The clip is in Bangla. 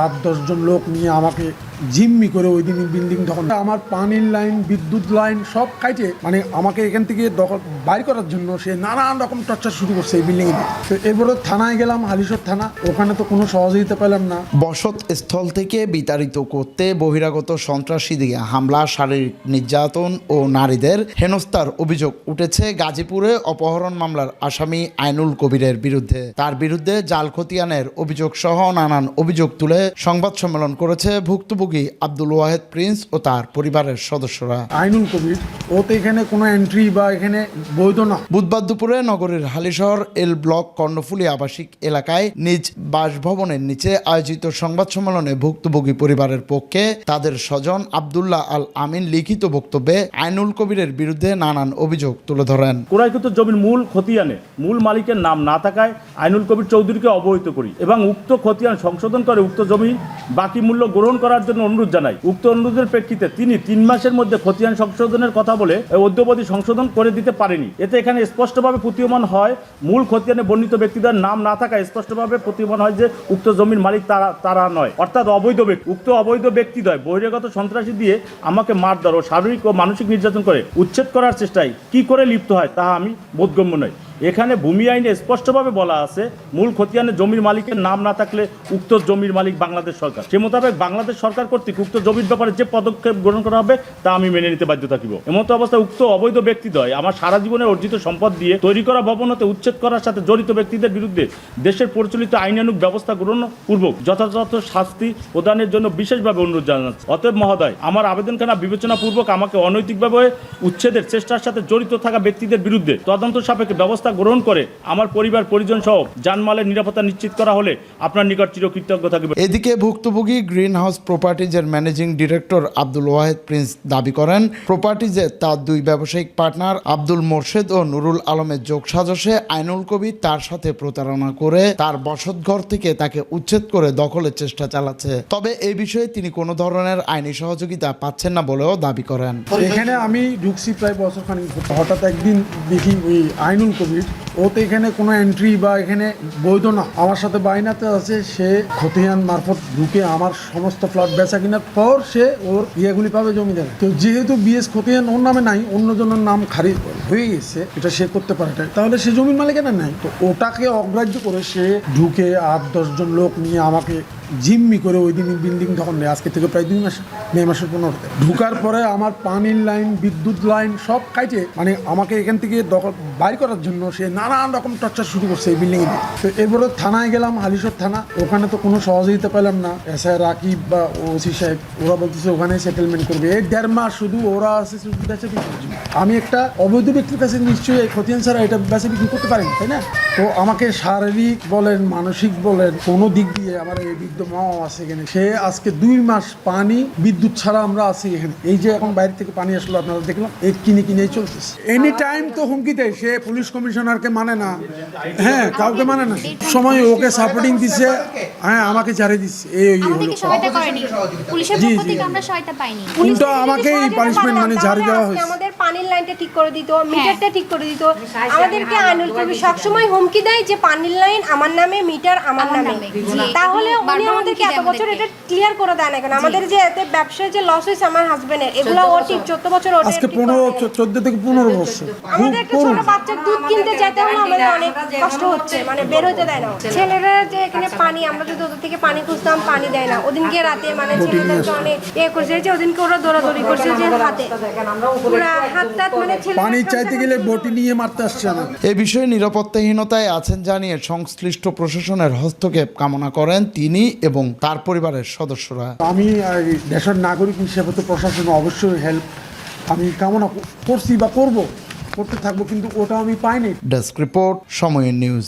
আট দশজন লোক নিয়ে আমাকে জিম্মি করে ওই দিন বিল্ডিং দখল আমার পানির লাইন বিদ্যুৎ লাইন সব কাইটে মানে আমাকে এখান থেকে দখল বাইর করার জন্য সে নানান রকম টর্চার শুরু করছে এই বিল্ডিং এ। তো এরপরে থানায় গেলাম হালিশর থানা, ওখানে তো কোনো সহযোগিতা পেলাম না। বসত স্থল থেকে বিতাড়িত করতে বহিরাগত সন্ত্রাসীদিকে হামলা, শারীরিক নির্যাতন ও নারীদের হেনস্থার অভিযোগ উঠেছে গাজীপুরে অপহরণ মামলার আসামি আইনুল কবিরের বিরুদ্ধে। তার বিরুদ্ধে জাল খতিয়ানের অভিযোগ সহ নানান অভিযোগ তুলে সংবাদ সম্মেলন করেছে ভুক্তভোগী আব্দুল ওয়াহেদ প্রিন্স ও তার পরিবারের সদস্যরা। আইনুল কবির ও তো এখানে কোনো এন্ট্রি বা এখানে বৈধ না। বুধবার দুপুরে নগরীর হালিশহর এল ব্লক কর্ণফুলী আবাসিক এলাকায় নিজ বাসভবনের নিচে আয়োজিত সংবাদ সম্মেলনে ভুক্তভোগী পরিবারের পক্ষে তাদের স্বজন আবদুল্লাহ আল আমিন লিখিত বক্তব্যে আইনুল কবিরের বিরুদ্ধে নানান অভিযোগ তুলে ধরেন। ক্রয়কৃত জমির মূল খতিয়ানে মূল মালিকের নাম না থাকায় আইনুল কবির চৌধুরীকে অবহিত করি এবং উক্ত খতিয়ান সংশোধন করে উক্ত জমি বাকি মূল্য গ্রহণ করার জন্য অনুরোধ জানাই। উক্ত অনুরোধের প্রেক্ষিতে তিনি তিন মাসের মধ্যে খতিয়ান সংশোধনের কথা বলে অদ্যবধি সংশোধন করে দিতে পারেনি। এতে এখানে স্পষ্টভাবে প্রতীয়মান হয়, মূল খতিয়ানে বর্ণিত ব্যক্তিদের নাম না থাকায় স্পষ্টভাবে প্রতীয়মান হয় যে উক্ত জমির মালিক তারা তারা নয়। অর্থাৎ অবৈধ ব্যক্তি, উক্ত অবৈধ ব্যক্তিদ্বয় বহিরাগত সন্ত্রাসী দিয়ে আমাকে মারধর ও শারীরিক ও মানসিক নির্যাতন করে উচ্ছেদ করার চেষ্টায় কি করে লিপ্ত হয়, তাহা আমি বোধগম্য নয় এখানে ভূমি আইনে স্পষ্টভাবে বলা আছে, মূল খতিয়ানে জমির মালিকের নাম না থাকলে উক্ত জমির মালিক বাংলাদেশ সরকার। সে মোতাবেক বাংলাদেশ সরকার কর্তৃক উক্ত জমির ব্যাপারে যে পদক্ষেপ গ্রহণ করা হবে, তা আমি মেনে নিতে বাধ্য থাকিব। এমতো অবস্থায় উক্ত অবৈধ ব্যক্তিদ্বয় আমার সারা জীবনের অর্জিত সম্পদ দিয়ে তৈরি করা ভবন হতে উচ্ছেদ করার সাথে জড়িত ব্যক্তিদের বিরুদ্ধে দেশের পরিচালিত আইনানুগ ব্যবস্থা গ্রহণ পূর্বক যথাযথ শাস্তি প্রদানের জন্য বিশেষভাবে অনুরোধ জানাচ্ছি। অতএব মহোদয়, আমার আবেদনখানা বিবেচনাপূর্বক আমাকে অনৈতিকভাবে উচ্ছেদের চেষ্টার সাথে জড়িত থাকা ব্যক্তিদের বিরুদ্ধে তদন্ত সাপেক্ষে ব্যবস্থা গ্রহণ করে আমার পরিবার পরিজন সহ জানমালের নিরাপত্তা নিশ্চিত করা হলে আপনার নিকট চিরকৃতজ্ঞ থাকবে। এদিকে ভুক্তভোগী গ্রিন হাউস প্রপার্টিজের managing director Abdul Wahed Prince দাবি করেন প্রপার্টিজে তার দুই ব্যবসায়িক পার্টনার আব্দুল মোর্শেদ ও নুরুল আলমের যোগ সাজসে আইনুল কবির তার সাথে প্রতারণা করে তার বসতঘর থেকে তাকে উচ্ছেদ করে দখলের চেষ্টা চালাচ্ছে। তবে এই বিষয়ে তিনি কোনো ধরনের আইনি সহযোগিতা পাচ্ছেন না বলেও দাবি করেন। এখানে আমি ঢুকছি প্রায় বছর খানিক হঠাৎ একদিন দেখি ওই আইনুল কবির weird. ও তো এখানে কোনো এন্ট্রি বা এখানে বৈধ না। আমার সাথে বাইনাতে আছে, সে খতিয়ান মারফত ঢুকে আমার সমস্ত ফ্ল্যাট বেচা কেনার পর সে ওর ইয়েগুলি পাবে জমি দেবে তো যেহেতু বিএস খতিয়ান ওর নামে নাই, অন্যজনের নাম খারিজ হয়ে গেছে, এটা সে করতে পারে না। তাহলে সে জমির মালিকানা নাই। তো ওটাকে অগ্রাহ্য করে সে ঢুকে আট দশজন লোক নিয়ে আমাকে জিম্মি করে ওই দিন বিল্ডিং তখন নেই আজকে থেকে প্রায় দুই মাস, মে মাসের পনেরোতে। ঢুকার পরে আমার পানির লাইন বিদ্যুৎ লাইন সব কাইটে। মানে আমাকে এখান থেকে দখল বাইর করার জন্য সে নানান রকম টর্চার শুরু করছে এই বিল্ডিং এ। তো এরপরে থানায় গেলাম হালিশর থানা। ওখানে তো কোনো সহযোগিতা পেলাম না। এস আই রাকিব বা ওসি সাহেব, ওরা বলতেছে ওখানে সেটেলমেন্ট করবে। এই দেড় মাস শুধু ওরা আছে, শুধু বেচা বিক্রি আমি একটা অবৈধ ব্যক্তির কাছে নিশ্চয়ই এই খতিয়ান ছাড়া এটা বেচা বিক্রি করতে পারেন তাই না? তো আমাকে শারীরিক বলেন, মানসিক বলেন, কোনো দিক দিয়ে আমার এই বৃদ্ধ মাও আছে এখানে সে আজকে দুই মাস পানি, বিদ্যুৎ ছাড়া আমরা আছি এখানে। এই যে এখন বাইরে থেকে পানি আসলো, আপনারা দেখলাম এই কিনে কিনেই চলতেছে। এনি টাইম তো হুমকি দেয়, সে পুলিশ কমিশনারকে মানে না। হ্যাঁ কাউকে মানে না। সময় ওকে সাপোর্টিং দিচ্ছে হ্যাঁ আমাকে ছাড়ে দিচ্ছে এই পুলিশের জি, জি। উল্টো আমাকে এই পানিশমেন্ট মানে ঝাড়ি দেওয়া হয়েছে। আমাদের পানির লাইনটা ঠিক করে দিত মিটারটা ঠিক করে দিত। আমাদেরকে আইনুল কবি সবসময় হুমকি দেয় যে পানির লাইন আমার নামে মিটার আমার নামে। তাহলে উনি আমাদেরকে এত বছর এটা ক্লিয়ার করে দেয় না কেন? আমাদের যে এত ব্যবসায় যে লস হয়েছে আমার হাজবেন্ডের এগুলো ও ঠিক চোদ্দ বছর আজকে পনেরো চোদ্দ থেকে পনেরো বছর। আমাদের একটা ছোট বাচ্চার দুধ কিনতে যেতে হলে আমাদের অনেক কষ্ট হচ্ছে মানে বের হতে দেয় না। ছেলেরা যে এখানে পানি আমরা যদি ওদের থেকে পানি খুঁজতাম পানি দেয় না। ওদিনকে রাতে মানে ছেলেদেরকে অনেক এ করছে যে ওদিনকে ওরা দৌড়াদৌড়ি করছে যে হাতে। পুরা হাত টাত মানে ছেলেরা পানি চাইতে গেলে বটি নিয়ে মারতে আসছে না। এ বিষয়ে নিরাপত্তাহীনতায় আছেন জানিয়ে সংশ্লিষ্ট প্রশাসনের হস্তক্ষেপ কামনা করেন তিনি এবং তার পরিবারের সদস্যরা। আমি দেশের নাগরিক হিসেবে তো প্রশাসন অবশ্যই হেল্প আমি কামনা করছি বা করব। করতে থাকব কিন্তু ওটা আমি পাইনি। ডেস্ক রিপোর্ট সময়ের নিউজ।